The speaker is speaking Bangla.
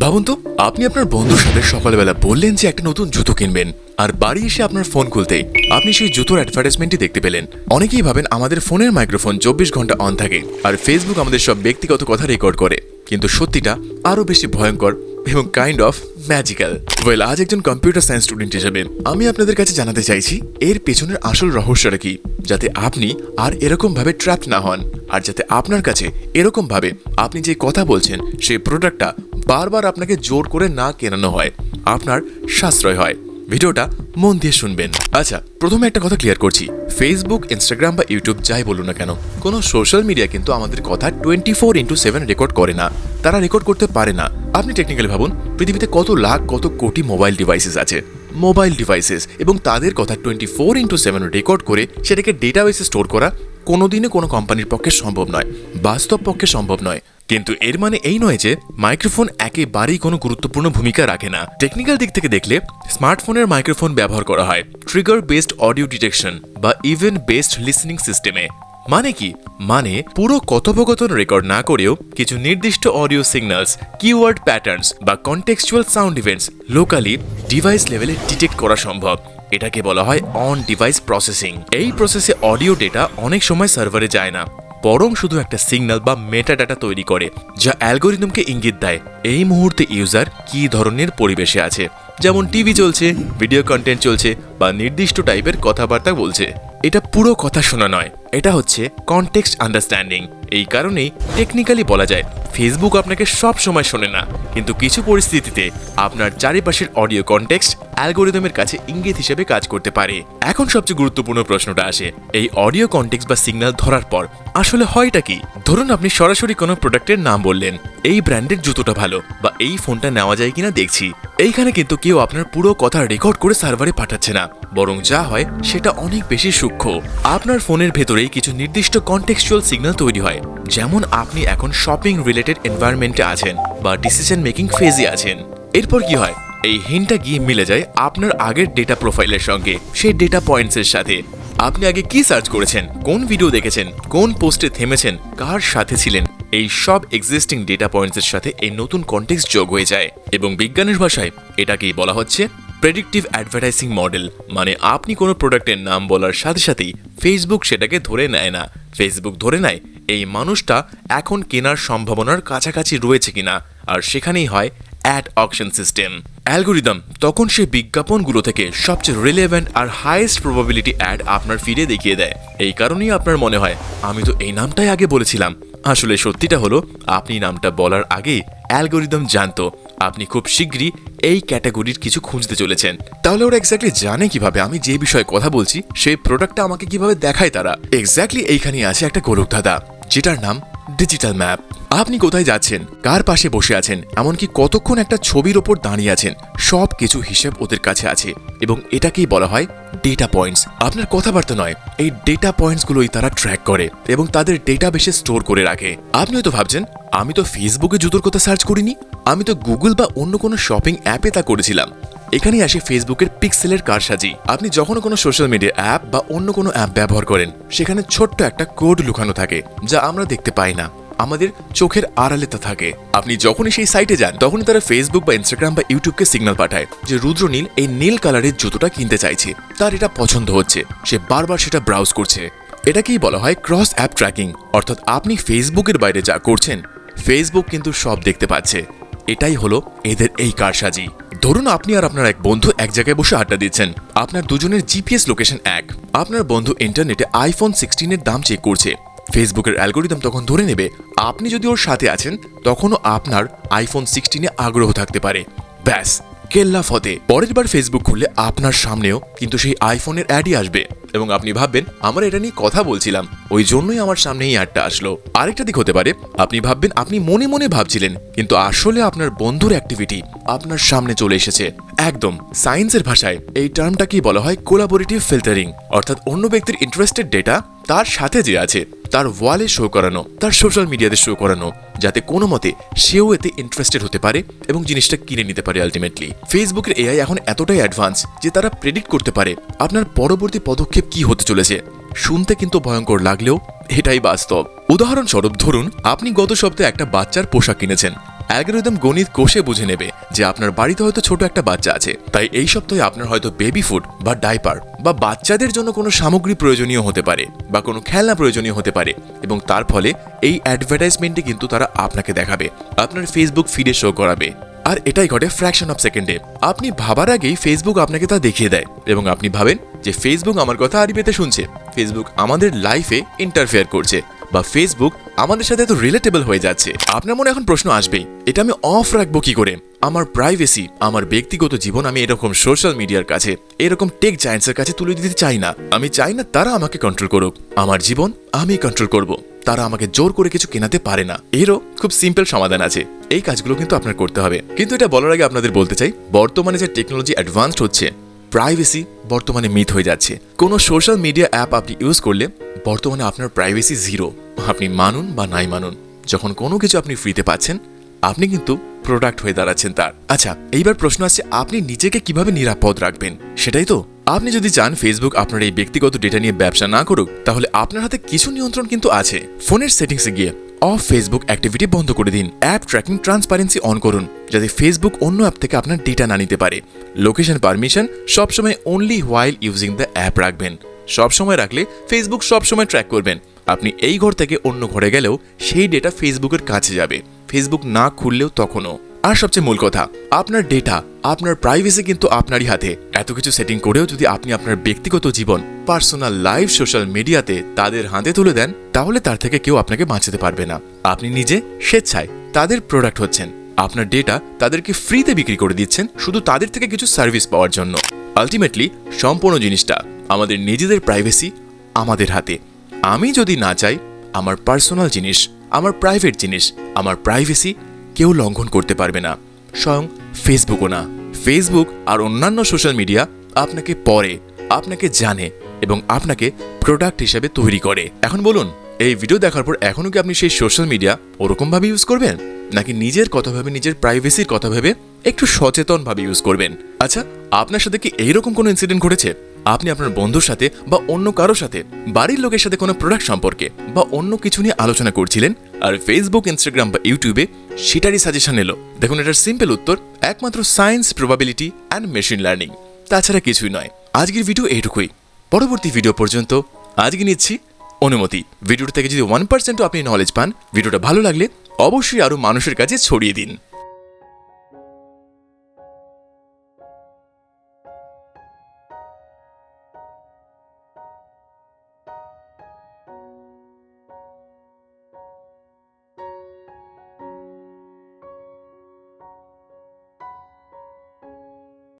ভাবুন তো, আপনি আপনার বন্ধুর সাথে সকালবেলা বললেন যে একটা নতুন জুতো কিনবেন। আর বাড়ি এসে আপনার ফোন খুলতেই আপনি সেই জুতোর অ্যাডভার্টাইজমেন্টই দেখতে পেলেন। অনেকেই ভাবেন আমাদের ফোনের মাইক্রোফোন চব্বিশ ঘণ্টা অন থাকে আর ফেসবুক আমাদের সব ব্যক্তিগত কথা রেকর্ড করে। কিন্তু সত্যিটা আরও বেশি ভয়ঙ্কর এবং কাইন্ড অফ ম্যাজিক্যাল ওয়েল আজ একজন কম্পিউটার সায়েন্স স্টুডেন্ট হিসেবে আমি আপনাদের কাছে জানাতে চাইছি, এর পেছনের আসল রহস্যটা কি? যাতে আপনি আর এরকমভাবে ট্র্যাপ না হন। আর যাতে আপনার কাছে এরকমভাবে আপনি যে কথা বলছেন, সেই প্রোডাক্টটা বারবার আপনাকে জোর করে না কেনানো হয়। আপনার সাশ্রয় হয়। ভিডিওটা মন দিয়ে শুনবেন। আচ্ছা প্রথমে একটা কথা ক্লিয়ার করছি। ফেসবুক ইনস্টাগ্রাম বা ইউটিউব যাই বলুন না কেন, কোনো সোশ্যাল মিডিয়া কিন্তু আমাদের কথা twenty four into seven record করে না। তারা রেকর্ড করতে পারে না। আপনি টেকনিক্যালি ভাবুন, পৃথিবীতে কত লাখ, কত কোটি মোবাইল ডিভাইসেস আছে। মোবাইল ডিভাইসেস এবং তাদের কথা twenty four into seven record করে সেটাকে ডেটাবেসে স্টোর করা কোনোদিনও কোনো কোম্পানির পক্ষে সম্ভব নয়। বাস্তব পক্ষে সম্ভব নয়। কিন্তু এর মানে এই নয় যে মাইক্রোফোন একেবারেই কোনো গুরুত্বপূর্ণ ভূমিকা রাখে না। টেকনিক্যাল দিক থেকে দেখলে স্মার্টফোনের মাইক্রোফোন ব্যবহার করা হয় ট্রিগার বেসড অডিও ডিটেকশন বা ইভেন্ট বেসড লিসনিং সিস্টেমে মানে কি? মানে পুরো কথোপকথন রেকর্ড না করেও কিছু নির্দিষ্ট অডিও সিগন্যালস কিওয়ার্ড প্যাটার্নস বা contextual sound events locally device লেভেলে ডিটেক্ট করা সম্ভব। এটাকে বলা হয় অন ডিভাইস প্রসেসিং এই প্রসেসে অডিও ডেটা অনেক সময় সার্ভারে যায় না। বরং শুধু একটা সিগন্যাল বা মেটা ডাটা তৈরি করে, যা অ্যালগোরিদমকে ইঙ্গিত দেয়, এই মুহূর্তে ইউজার কী ধরনের পরিবেশে আছে। যেমন টিভি চলছে ভিডিও কন্টেন্ট চলছে বা নির্দিষ্ট টাইপের কথাবার্তা বলছে। এটা পুরো কথা শোনা নয়। এটা হচ্ছে কনটেক্সট আন্ডারস্ট্যান্ডিং এই কারণেই টেকনিক্যালি বলা যায় ফেসবুক আপনাকে সব সময় শোনে না। কিন্তু কিছু পরিস্থিতিতে আপনার চারিপাশের অডিও কনটেক্সট অ্যালগোরিদমের কাছে ইঙ্গিত হিসেবে কাজ করতে পারে। এখন সবচেয়ে গুরুত্বপূর্ণ প্রশ্নটা আসে, এই অডিও কনটেক্সট বা সিগন্যাল ধরার পর আসলে হয়টা কি? ধরুন আপনি সরাসরি কোনো প্রোডাক্টের নাম বললেন, এই ব্র্যান্ডের জুতোটা ভালো, বা এই ফোনটা নেওয়া যায় কিনা দেখছি। এইখানে কিন্তু কেউ আপনার পুরো কথা রেকর্ড করে সার্ভারে পাঠাচ্ছে না। বরং যা হয়, সেটা অনেক বেশি সূক্ষ্ম। আপনার ফোনের ভেতরেই কিছু নির্দিষ্ট কন্টেক্সচুয়াল সিগন্যাল তৈরি হয়, যেমন আপনি এখন শপিং রিলেটেড এনভায়রনমেন্টে আছেন বা ডিসিশন মেকিং ফেজে আছেন। এরপর কি হয়? এই হিনটা গিয়ে মিলে যায় আপনার আগের ডেটা প্রোফাইলের সঙ্গে, সেই ডেটা পয়েন্টসের সাথে। আপনি আগে কি সার্চ করেছেন? কোন ভিডিও দেখেছেন? কোন পোস্টে থেমেছেন? কার সাথে ছিলেন? এই সব এক্সিস্টিং ডেটা পয়েন্টসের সাথে এই নতুন কন্টেক্সট যোগ হয়ে যায়। এবং বিজ্ঞানের ভাষায় এটাকেই বলা হচ্ছে প্রেডিক্টিভ অ্যাডভার্টাইজিং মডেল মানে আপনি কোনো প্রোডাক্টের নাম বলার সাথে সাথেই ফেসবুক সেটাকে ধরে নেয় না। ফেসবুক ধরে নেয় এই মানুষটা এখন কেনার সম্ভাবনার কাছাকাছি রয়েছে কিনা। আর সেখানেই হয় অ্যাড অকশন সিস্টেম অ্যালগোরিদম তখন সে বিজ্ঞাপনগুলো থেকে সবচেয়ে রিলেভেন্ট আর হাইয়েস্ট প্রবাবিলিটি অ্যাড আপনার ফিরে দেখিয়ে দেয়। এই কারণেই আপনার মনে হয়, আমি তো এই নামটাই আগে বলেছিলাম। আসলে সত্যিটা হলো, আপনি নামটা বলার আগে অ্যালগোরিদম জানতো। আপনি খুব শীঘ্রই এই ক্যাটাগরির কিছু খুঁজতে চলেছেন। তাহলে ওরা এক্স্যাক্টলি জানে কীভাবে আমি যে বিষয়ে কথা বলছি, সেই প্রোডাক্টটা আমাকে কীভাবে দেখায় তারা। এক্স্যাক্টলি এইখানে আছে একটা গোলক ধাঁধা, যেটার নাম ডিজিটাল ম্যাপ আপনি কোথায় যাচ্ছেন? কার পাশে বসে আছেন? এমনকি কতক্ষণ একটা ছবির ওপর দাঁড়িয়ে আছেন? সব কিছু হিসেব ওদের কাছে আছে। এবং এটাকেই বলা হয় ডেটা পয়েন্টস আপনার কথাবার্তা নয়, এই ডেটা পয়েন্টসগুলোই তারা ট্র্যাক করে এবং তাদের ডেটা বেশে স্টোর করে রাখে। আপনি হয়তো ভাবছেন, আমি তো ফেসবুকে জুতোর কথা সার্চ করিনি, আমি তো গুগল বা অন্য কোনো শপিং অ্যাপে তা করেছিলাম। এখানেই আসে ফেসবুকের পিক্সেলের কারসাজি। আপনি যখন কোনো সোশ্যাল মিডিয়া অ্যাপ বা অন্য কোনো অ্যাপ ব্যবহার করেন, সেখানে ছোট্ট একটা কোড লুকানো থাকে, যা আমরা দেখতে পাই না। আমাদের চোখের আড়ালে তা থাকে। আপনি যখনই সেই সাইটে যান, তখনই তারা ফেসবুক বা ইনস্টাগ্রাম বা ইউটিউবকে সিগন্যাল পাঠায় যে রুদ্রনীল এই নীল কালারের জুতোটা কিনতে চাইছে। তার এটা পছন্দ হচ্ছে। সে বারবার সেটা ব্রাউজ করছে। এটাকেই বলা হয় ক্রস অ্যাপ ট্র্যাকিং অর্থাৎ আপনি ফেসবুকের বাইরে যা করছেন ফেসবুক কিন্তু সব দেখতে পাচ্ছে। এটাই হলো এদের এই কারসাজি। ধরুন আপনি আর আপনার এক বন্ধু এক জায়গায় বসে আড্ডা দিচ্ছেন। আপনার দুজনের জিপিএস লোকেশন এক। আপনার বন্ধু ইন্টারনেটে আইফোন সিক্সটিনের দাম চেক করছে। ফেসবুকের অ্যালগোরিদম তখন ধরে নেবে আপনি যদি ওর সাথে আছেন, তখনও আপনার আইফোন সিক্সটিনে আগ্রহ থাকতে পারে। ব্যাস, কেল্লা ফতে। পরের বার ফেসবুক খুললে আপনার সামনেও কিন্তু সেই আইফোনের অ্যাডই আসবে। এবং আপনি ভাববেন, আমরা এটা নিয়ে কথা বলছিলাম। ওই জন্যই আমার সামনে এই অ্যাডটা আসলো। আরেকটা দিক হতে পারে, আপনি ভাববেন, আপনি মনে মনে ভাবছিলেন, কিন্তু আসলে আপনার বন্ধুর অ্যাক্টিভিটি আপনার সামনে চলে এসেছে। একদম সায়েন্সের ভাষায় এই টার্মটাকেই বলা হয় কোলাবোরেটিভ ফিল্টারিং অর্থাৎ অন্য ব্যক্তির ইন্টারেস্টেড ডেটা তার সাথে যে আছে। তার ওয়ালে শো করানো, তার সোশ্যাল মিডিয়াতে শো করানো, যাতে কোনো মতে সেও এতে ইন্টারেস্টেড হতে পারে এবং জিনিসটা কিনে নিতে পারে আলটিমেটলি ফেসবুকের এআই এখন এতটাই অ্যাডভান্স যে তারা প্রেডিক্ট করতে পারে আপনার পরবর্তী পদক্ষেপ কি হতে চলেছে। শুনতে কিন্তু ভয়ঙ্কর লাগলেও এটাই বাস্তব। উদাহরণস্বরূপ, ধরুন, আপনি গত সপ্তাহে একটা বাচ্চার পোশাক কিনেছেন। অ্যালগোরিদম গণিত কোষে বুঝে নেবে যে আপনার বাড়িতে হয়তো ছোট একটা বাচ্চা আছে। তাই এই সপ্তাহে আপনার হয়তো বেবি ফুড বা ডাইপার বা বাচ্চাদের জন্য কোনো সামগ্রী প্রয়োজনীয় হতে পারে বা কোনো খেলনা প্রয়োজনীয় হতে পারে এবং তার ফলে এই অ্যাডভার্টাইজমেন্টে কিন্তু তারা আপনাকে দেখাবে, আপনার ফেসবুক ফিডে শো করাবে। আর এটাই ঘটে ফ্র্যাকশন অফ সেকেন্ডে আপনি ভাবার আগেই ফেসবুক আপনাকে তা দেখিয়ে দেয় এবং আপনি ভাবেন যে ফেসবুক আমার কথা আড়ি পেতে শুনছে। ফেসবুক আমাদের লাইফে ইন্টারফেয়ার করছে বা ফেসবুক আমাদের সাথে এত রিলেটেবল হয়ে যাচ্ছে। আপনার মনে এখন প্রশ্ন আসবেই, এটা আমি অফ রাখব কি করে? আমার প্রাইভেসি আমার ব্যক্তিগত জীবন আমি এরকম সোশ্যাল মিডিয়ার কাছে, এরকম টেক জায়েন্টসের কাছে তুলে দিতে চাই না। আমি চাই না তারা আমাকে কন্ট্রোল করুক। আমার জীবন আমি কন্ট্রোল করব। তারা আমাকে জোর করে কিছু কেনাতে পারে না। এরও খুব সিম্পল সমাধান আছে। এই কাজগুলো কিন্তু আপনার করতে হবে। কিন্তু এটা বলার আগে আপনাদের বলতে চাই, বর্তমানে যে টেকনোলজি অ্যাডভান্সড হচ্ছে প্রাইভেসি বর্তমানে মিথ হয়ে যাচ্ছে। কোনো সোশ্যাল মিডিয়া অ্যাপ আপনি ইউজ করলে, বর্তমানে আপনার প্রাইভেসি জিরো আপনি মানুন বা নাই মানুন, যখন কোনো কিছু আপনি ফ্রিতে পাচ্ছেন, আপনি কিন্তু প্রোডাক্ট হয়ে দাঁড়াচ্ছেন তার। আচ্ছা এইবার প্রশ্ন আছে আপনি নিজেকে কীভাবে নিরাপদ রাখবেন? সেটাই তো। আপনি যদি চান ফেসবুক আপনার এই ব্যক্তিগত ডেটা নিয়ে ব্যবসা না করুক, তাহলে আপনার হাতে কিছু নিয়ন্ত্রণ কিন্তু আছে। ফোনের সেটিংসে গিয়ে অফ ফেসবুক অ্যাক্টিভিটি বন্ধ করে দিন। অ্যাপ ট্র্যাকিং ট্রান্সপারেন্সি অন করুন, যাতে ফেসবুক অন্য অ্যাপ থেকে আপনার ডেটা না নিতে পারে। লোকেশন পারমিশন সবসময় only while using the app রাখবেন। সবসময় রাখলে ফেসবুক সবসময় ট্র্যাক করবেন। আপনি এই ঘর থেকে অন্য ঘরে গেলেও সেই ডেটা ফেসবুকের কাছে যাবে। ফেসবুক না খুললেও তখনও। আর সবচেয়ে মূল কথা, আপনার ডেটা আপনার প্রাইভেসি কিন্তু আপনারই হাতে। এত কিছু সেটিং করেও যদি আপনি আপনার ব্যক্তিগত জীবন পার্সোনাল লাইফ সোশ্যাল মিডিয়াতে তাদের হাতে তুলে দেন, তাহলে তার থেকে কেউ আপনাকে বাঁচাতে পারবে না। আপনি নিজে স্বেচ্ছায় তাদের প্রোডাক্ট হচ্ছেন। আপনার ডেটা তাদেরকে ফ্রিতে বিক্রি করে দিচ্ছেন, শুধু তাদের থেকে কিছু সার্ভিস পাওয়ার জন্য। আলটিমেটলি সম্পূর্ণ জিনিসটা আমাদের নিজেদের প্রাইভেসি আমাদের হাতে। আমি যদি না চাই, আমার পার্সোনাল জিনিস, আমার প্রাইভেট জিনিস, আমার প্রাইভেসি কেউ লঙ্ঘন করতে পারবে না। স্বয়ং ফেসবুকও না। ফেসবুক আর অন্যান্য সোশ্যাল মিডিয়া আপনাকে পড়ে, আপনাকে জানে এবং আপনাকে প্রোডাক্ট হিসেবে তৈরি করে। এখন বলুন, এই ভিডিও দেখার পর এখনও কি আপনি সেই সোশ্যাল মিডিয়া ওরকমভাবে ইউজ করবেন? নাকি নিজের কথা ভেবে, নিজের প্রাইভেসির কথা ভেবে একটু সচেতনভাবে ইউজ করবেন? আচ্ছা আপনার সাথে কি এইরকম কোনো ইনসিডেন্ট ঘটেছে? আপনি আপনার বন্ধুর সাথে বা অন্য কারোর সাথে, বাড়ির লোকের সাথে কোনো প্রোডাক্ট সম্পর্কে বা অন্য কিছু নিয়ে আলোচনা করছিলেন আর ফেসবুক ইনস্টাগ্রাম বা ইউটিউবে সেটারই সাজেশন এলো। দেখুন, এটার সিম্পল উত্তর, একমাত্র science probability and machine learning তাছাড়া কিছুই নয়। আজকের ভিডিও এইটুকুই। পরবর্তী ভিডিও পর্যন্ত আজকে নিচ্ছি অনুমতি। ভিডিওটা থেকে যদি ওয়ান পার্সেন্টও আপনি নলেজ পান ভিডিওটা ভালো লাগলে অবশ্যই আরও মানুষের কাছে ছড়িয়ে দিন।